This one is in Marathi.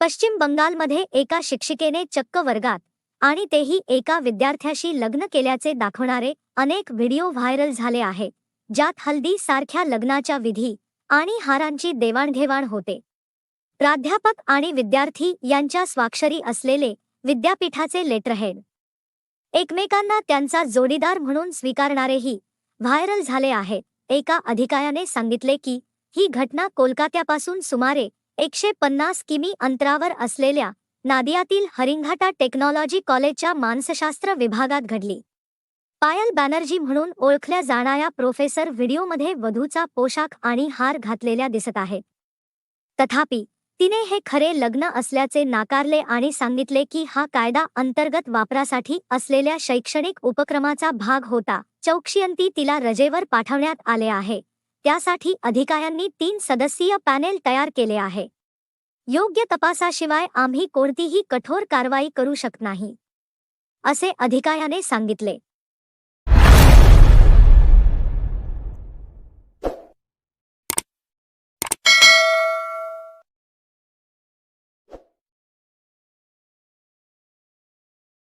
पश्चिम बंगालमध्ये एका शिक्षिकेने चक्क वर्गात आणि तेही एका विद्यार्थ्याशी लग्न केल्याचे दाखवणारे अनेक व्हिडिओ व्हायरल झाले आहेत ज्यात हल्दी सारख्या लग्नाच्या विधी आणि हारांची देवाणघेवाण होते. प्राध्यापक आणि विद्यार्थी यांच्या स्वाक्षरी असलेले विद्यापीठाचे लेटरहेड एकमेकांना त्यांचा जोडीदार म्हणून स्वीकारणारेही व्हायरल झाले आहेत एका अधिकाऱ्याने सांगितले की ही घटना कोलकात्यापासून सुमारे एकशे पन्नास किमी अंतरावर असलेल्या नादियातील हरिंघाटा टेक्नॉलॉजी कॉलेजच्या मानसशास्त्र विभागात घडली. पायल बॅनर्जी म्हणून ओळखल्या जाणाऱ्या प्रोफेसर व्हिडिओमध्ये वधूचा पोशाख आणि हार घातलेल्या दिसत आहेत तथापि तिने हे खरे लग्न असल्याचे नाकारले आणि सांगितले की हा कायदा अंतर्गत वापरासाठी असलेल्या शैक्षणिक उपक्रमाचा भाग होता. चौक्षियंती तिला रजेवर पाठवण्यात आले आहे. त्यासाठी अधिकाऱ्यांनी तीन सदस्यीय पॅनेल तयार केले आहे. योग्य तपासाशिवाय आम्ही कोणतीही कठोर कारवाई करू शकत नाही. असे अधिकाऱ्याने सांगितले.